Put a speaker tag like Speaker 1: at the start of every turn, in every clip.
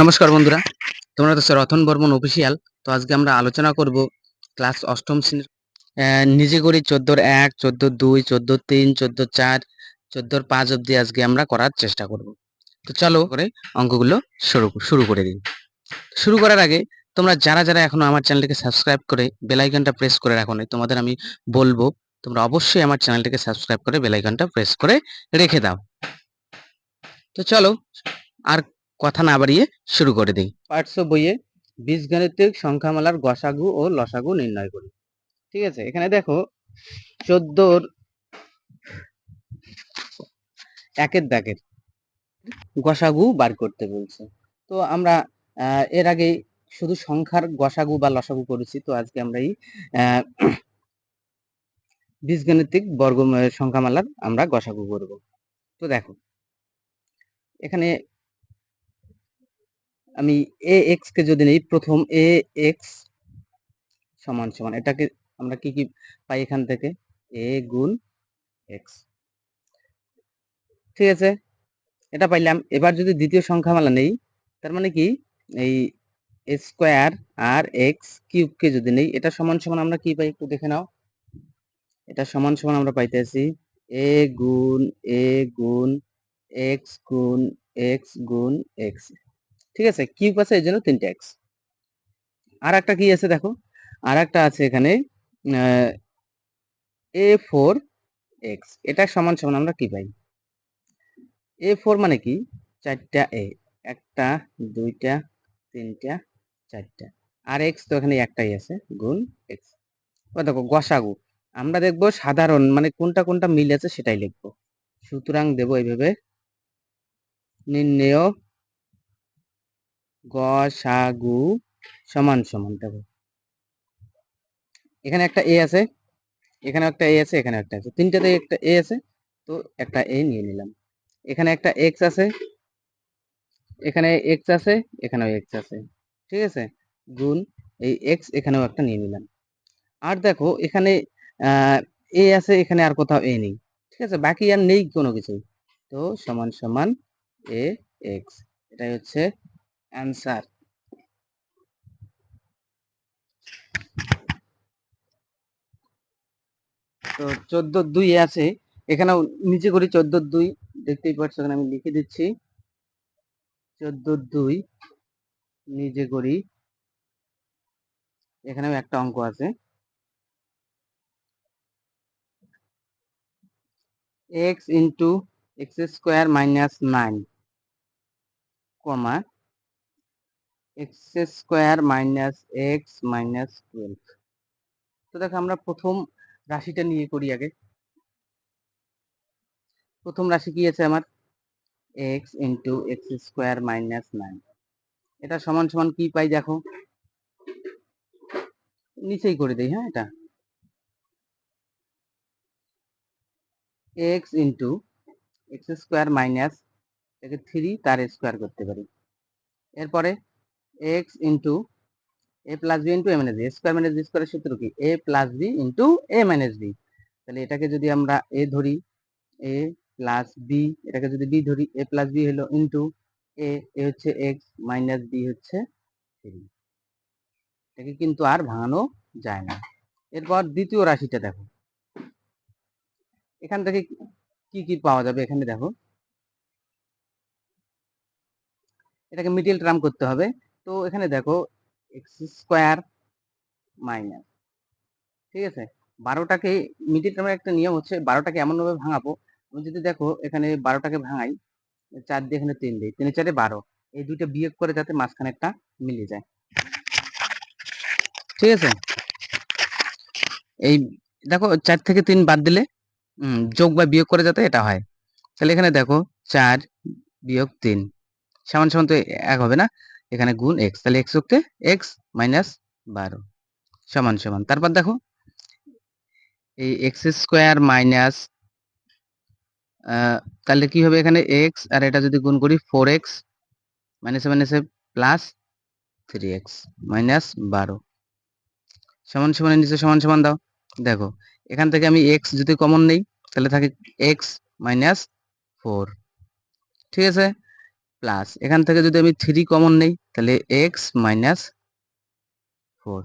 Speaker 1: নমস্কার বন্ধুরা, তোমরা তো রতন বর্মন অফিসিয়াল তো আজকে আমরা আলোচনা করব ক্লাস অষ্টম শ্রেণির নিজে করি চোদ্দোর এক, চোদ্দোর দুই, চোদ্দোর তিন, চোদ্দোর চার, চোদ্দোর পাঁচ অবধি আজকে আমরা করার চেষ্টা করব। তো চলো করে অঙ্কগুলো শুরু শুরু করে দিই। শুরু করার আগে তোমরা যারা যারা এখনও আমার চ্যানেলটিকে সাবস্ক্রাইব করে বেল আইকনটা প্রেস করে রাখো তোমাদের আমি বলব, তোমরা অবশ্যই আমার চ্যানেলটিকে সাবস্ক্রাইব করে বেল আইকনটা প্রেস করে রেখে দাও। তো চলো, আর কথা না বাড়িয়ে শুরু করে দিই। পাঠ্য বইয়ে বীজগাণিতিক সংখ্যামালার গসাগু ও লসাগু নির্ণয় করি। ঠিক আছে, এখানে দেখো, চোদ্দোর একের দাগের গসাগু বার করতে বলছে। তো আমরা এর আগে শুধু সংখ্যার গসাগু বা লসাগু করেছি, তো আজকে আমরা এই বীজগাণিতিক বর্গ সংখ্যামালার আমরা গসাগু করব। তো দেখো, এখানে আমি এ এক্স কে যদি নেই, প্রথম এ এক্স সমান সমান, এটাকে আমরা কি কি পাই এখান থেকে? এ গুণ এক্স ঠিক আছে? এটা পাইলাম। এবার যদি দ্বিতীয় সংখ্যামালা নেই, তার মানে কি? এই স্কোয়ার আর এক্স কিউবকে যদি নেই, এটা সমান সমান আমরা কি পাই? একটু দেখে নাও। এটা সমান সমান আমরা পাইতেছি এ গুণ এ গুণ এক্স গুণ এক্স গুণ এক্স ঠিক আছে? কিউব আছে এই জন্য তিনটে এক্স আর একটা কি আছে দেখো? আর একটা আছে এখানে এ ফোর এক্স এটা সমান সমান আমরা কি পাই? এ ফোর মানে কি? চারটা এ একটা, দুইটা, তিনটা, চারটা। আর এক্স তো এখানে একটাই আছে, গুণ এক্স ও দেখো, গসাগু। আমরা দেখব সাধারণ মানে কোনটা কোনটা মিল আছে সেটাই লিখব। সুতরাং দেবো এইভাবে নির্ণেয় গসাগু সমান সমান, দেখো। এখানে একটা এ আছে এখানে একটা এ আছে এখানে একটা আছে। তিনটাতে একটা এ আছে, তো একটা এ নিয়ে নিলাম। এখানে একটা এক্স আছে, এখানে এক্স আছে, এখানেও এক্স আছে। ঠিক আছে? গুণ এই এক্স এখানেও একটা নিয়ে নিলাম। আর দেখো, এখানে এ আছে, এখানে আর কোথাও এ নেই। ঠিক আছে? বাকি আর নেই কোনো কিছুই। তো সমান সমান এ এক্স এটাই হচ্ছে অ্যান্সার তো চোদ্দ দুই আছে। এখানেও নিচে করি চোদ্দ দুই, দেখতেই পাচ্ছ এখানে আমি লিখে দিচ্ছি। চোদ্দ দুই নিজে করি। এখানেও একটা অঙ্ক আছে। X into X square minus nine, comma X square minus X minus twelve তো দেখো আমরা প্রথম রাশিটা নিয়ে করি আগে। প্রথম রাশি কি আছে আমার? X into X square minus nine এটা সমান সমান কি পাই দেখো? নিচেই করে দিই হ্যাঁ এটা। X into X square minus three তার স্কোয়ার করতে পারি। এরপরে X into A plus B into A minus B square minus B স্কোয়ারের সূত্র কি? A plus B into A minus B তাহলে এটাকে যদি আমরা এ ধরি এ প্লাস বি এটাকে যদি বি ধরি এ প্লাস বি হলো ইন্টু এ এ হচ্ছে এক্স মাইনাস বি হচ্ছে থ্রি এটাকে কিন্তু আর ভাঙানো যায় না। এরপর দ্বিতীয় রাশিটা দেখো। এখান থেকে কি কি পাওয়া যাবে এখানে দেখো। এটাকে মিডিল টার্ম করতে হবে। তো এখানে দেখো এক্স স্কোয়ার মাইনাস ঠিক আছে? বারোটাকে মিডিল টার্মের একটা নিয়ম হচ্ছে বারোটাকে এমনভাবে ভাঙাবো। তুমি যদি দেখো এখানে বারোটাকে ভাঙাই, চার দিয়ে এখানে তিন দিই, তিনে চারে বারো। এই দুইটা বিয়োগ করে যাতে মাঝখানে একটা মিলে যায়। ঠিক আছে? এই দেখো চার থেকে তিন বাদ দিলে যোগ বা বিয়োগ করে যাতে এটা হয়। তাহলে এখানে দেখো চার বিয়োগ তিন, সমান সমান তো এক হবে না? এখানে গুণ এক্স তাহলে এক্স যোগতে এক্স মাইনাস বারো। সমান সমান। তারপর দেখো, এই এক্স স্কোয়ার মাইনাস তাহলে কি হবে এখানে এক্স আর এটা যদি গুণ করি ফোর এক্স মাইনাসে মাইনাসে প্লাস থ্রি এক্স মাইনাস বারো। সমান সমানের নিচে সমান সমান দাও। দেখো, এখান থেকে আমি এক্স যদি কমন নেই, তাহলে থাকে এক্স মাইনাস ফোর ঠিক আছে? প্লাস এখান থেকে যদি আমি থ্রি কমন নেই, তাহলে এক্স মাইনাস ফোর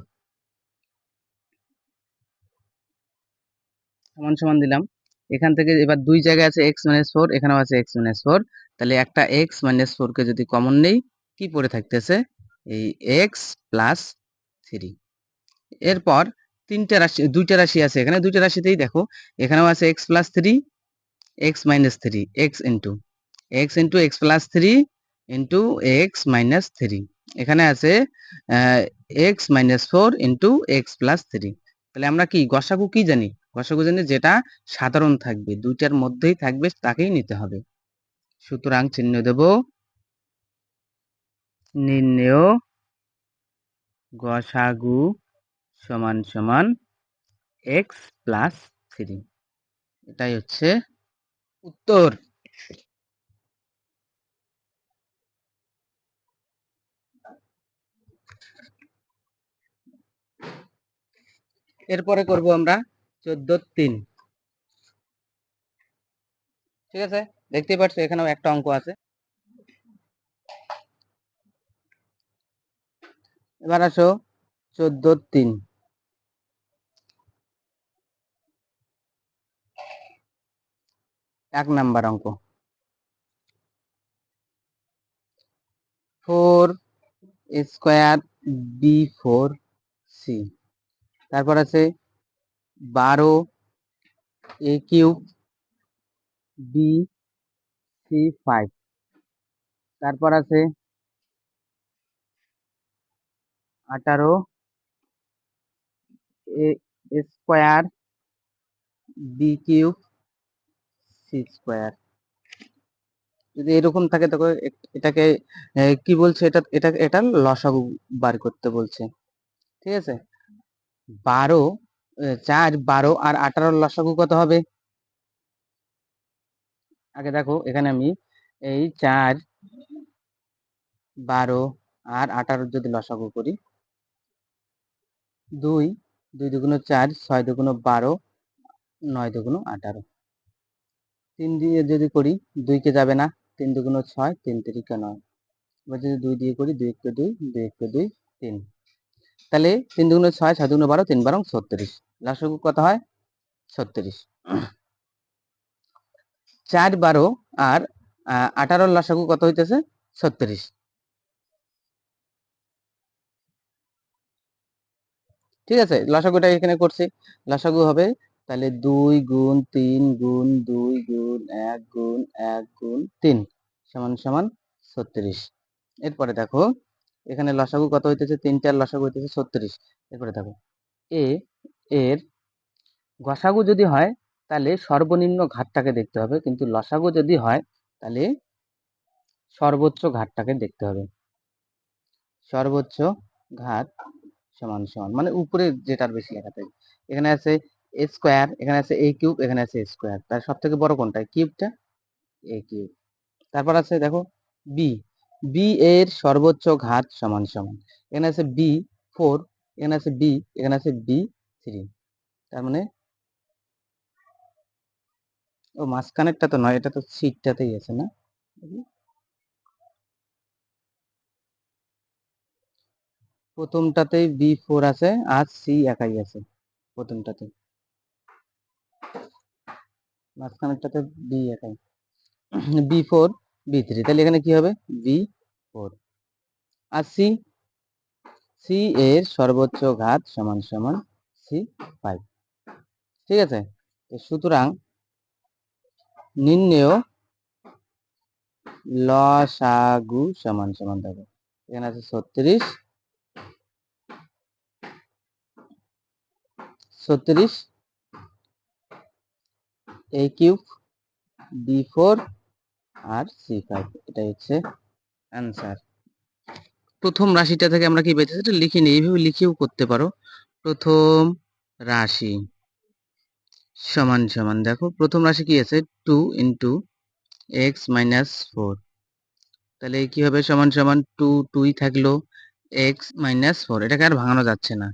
Speaker 1: সমান সমান দিলাম। এখান থেকে এবার দুই জায়গায় আছে এক্স মাইনাস ফোর এখানেও আছে এক্স মাইনাস ফোর তাহলে একটা এক্স মাইনাস ফোরকে যদি কমন নেই, কি পড়ে থাকতেছে? এই এক্স প্লাস থ্রি এরপর তিনটে রাশি, দুইটা রাশি আছে এখানে। দুইটা রাশিতেই দেখো, এখানেও আছে X plus three X minus three X into X into X plus three into X minus three এখানে আছে X minus four into X plus three তাহলে আমরা কি, গসাগু কি জানি? গসাগু জানি যেটা সাধারণ থাকবে, দুইটার মধ্যেই থাকবে, তাকেই নিতে হবে। সুতরাং চিহ্ন দেব। নির্ণেয় গসাগু সমান সমান এক্স প্লাস থ্রি এটাই হচ্ছে উত্তর। এরপরে করব আমরা চোদ্দ তিন। ঠিক আছে? দেখতেই পাচ্ছ, এখানেও একটা অঙ্ক আছে। এবার আসো চোদ্দ তিন। এক নাম্বার অঙ্ক। Four square B four C. তারপর আছে বারো, A cube, B, C, five. তারপর আছে আঠারো, A square, B cube, C square. যদি এরকম থাকে তবে এটাকে কি বলছে? এটা এটা এটা লসাগু বার করতে বলছে। ঠিক আছে? বারো চার, বারো আর আঠারোর লসাগু কত হবে? আগে দেখো, এখানে আমি এই চার, বারো আর আঠারো যদি লসাগু করি, দুই দুই দুগুণ চার, ছয় দুগুণ বারো, নয় দুগুণ আঠারো। তিন দিয়ে যদি করি দুইকে যাবে না? তিন দুগুণ ছয়, তিন তিরিকে নয়। এবার যদি দুই দিয়ে করি, দুই একটু দুই দুই একটু দুই, তিন। তাহলে তিন দুগুণ ছয় ছয় দুগুণ বারো, তিন বারো, ছত্রিশ। লসাগু কত হয়? ছত্রিশ। চার বারো আর আঠারোর লসাগু কত হইতেছে? ছত্রিশ। ঠিক আছে? লসাগুটা এখানে করছি। লসাগু হবে, তাহলে দুই গুণ তিন গুণ দুই গুণ এক গুণ এক গুণ তিন, সমান সমান ছত্রিশ। এরপরে দেখো এখানে লসাগু কত হইতেছে? তিনটার লসাগু হইতেছে ছত্রিশ। এরপরে দেখো, এ, এর গসাগু যদি হয়, তাহলে সর্বনিম্ন ঘাটটাকে দেখতে হবে। কিন্তু লসাগু যদি হয়, তাহলে সর্বোচ্চ ঘাটটাকে দেখতে হবে। সর্বোচ্চ ঘাট সমান সমান মানে উপরে যেটার বেশি লেখা থাকে। এখানে আছে এ স্কোয়ার, এখানে আছে এ কিউব, এখানে আছে স্কোয়ার। তার সব থেকে বড় কোনটা? কিউবটা? A cube. তারপর আছে দেখো, বি বি এর সর্বোচ্চ ঘাত সমান সমান। এখানে আছে বি ফোর এখানে আছে বি এখানে আছে বি থ্রি তার মানে ও মাঝখানেরটা তো নয়, এটা তো সিটটাতেই আছে না? প্রথমটাতেই বি ফোর আছে, আর সি একাই আছে প্রথমটাতে। মাঝখানেরটাতে বি একাই। বি ফোর বি থ্রি তাহলে এখানে কি হবে? বি ফোর আর সি সি এর সর্বোচ্চ ঘাত সমান সমান সি ফাইভ ঠিক আছে? সুতরাং নির্ণেয় লসাগু সমান সমান দেখো এখানে আছে ছত্রিশ। ছত্রিশ। এ কিউব বি ফোর আর সি ফাইভ, এটাই হচ্ছে অ্যান্সার। প্রথম রাশিটা থেকে আমরা কি পেয়েছি? সেটা লিখে নিই এইভাবে লিখেও করতে পারো। প্রথম রাশি, সমান সমান, দেখো, প্রথম রাশি কি আছে? Two into X minus four তাহলে কি হবে? সমান সমান টু টুই থাকল এক্স মাইনাস ফোর এটাকে আর ভাঙানো যাচ্ছে না।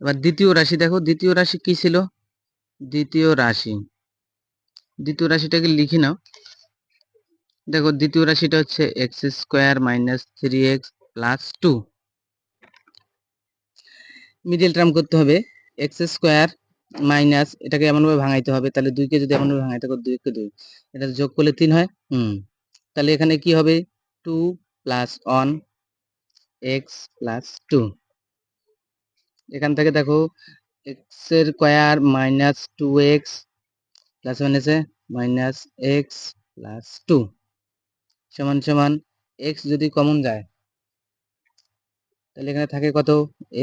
Speaker 1: এবার দ্বিতীয় রাশি, দেখো, দ্বিতীয় রাশি কি ছিল? দ্বিতীয় রাশি। দ্বিতীয় রাশিটাকে লিখি নাও। দেখো দ্বিতীয় রাশিটা হচ্ছে X square minus three X plus two middle term করতে হবে এক্স স্কোয়ার মাইনাস এটাকে এমনভাবে ভাঙাইতে হবে, তাহলে দুইকে যদি এমনভাবে ভাঙাইতে হবে দুইকে দুই। এটা যোগ করলে তিন হয়, হুম। তাহলে এখানে কি হবে? Two plus one X plus two এখান থেকে দেখো এক্সের square minus two X plus মাইনাসে মাইনাস এক্স প্লাস টু সমান সমান এক্স যদি কমন যায়, তাহলে এখানে থাকে কত?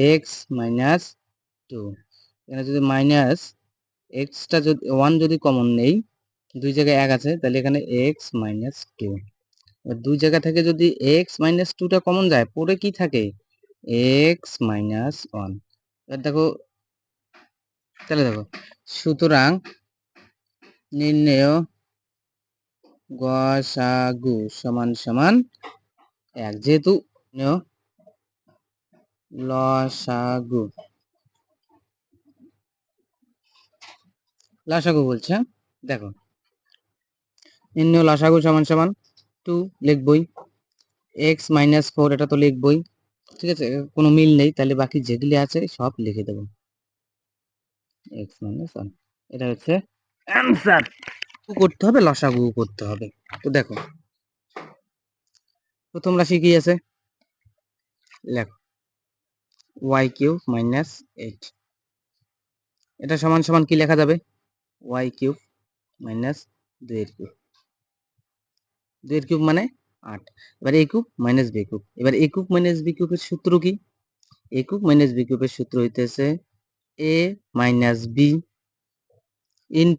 Speaker 1: এক্স মাইনাস টু এখানে যদি মাইনাস এক্সটা যদি ওয়ান যদি কমন নেই, দুই জায়গায় এক আছে, তাহলে এখানে এক্স মাইনাস টু দুই জায়গা থেকে যদি এক্স মাইনাস টুটা কমন যায়, পরে কি থাকে? এক্স মাইনাস ওয়ান এবার দেখো, তাহলে দেখো, সুতরাং নির্ণয় গসাগু সমান সমান এক যেহেতু লসাগু লসাগু বলছে? দেখো। নির্ণয় লসাগু সমান সমান টু লিখবই। এক্স মাইনাস ফোর এটা তো লিখবই। ঠিক আছে? কোনো মিল নেই, তাহলে বাকি যেগুলি আছে সব লিখে দেবো। এক্স মাইনাস এটা হচ্ছে অ্যান্সার করতে হবে, লসাগু করতে হবে। তো দেখো, প্রথম রাশি কি আছে? লেখো, ওয়াই কিউব মাইনাস এইট। এটা সমান সমান কি লেখা যাবে? ওয়াই কিউব মাইনাস দুইয়ের কিউব। দুইয়ের কিউব মানে আট। এবার A cube minus B cube. এবার এ কিউব মাইনাস বি কিউবের সূত্র কি? এ কিউব মাইনাস বি কিউবের সূত্র হইতেছে এ মাইনাস বি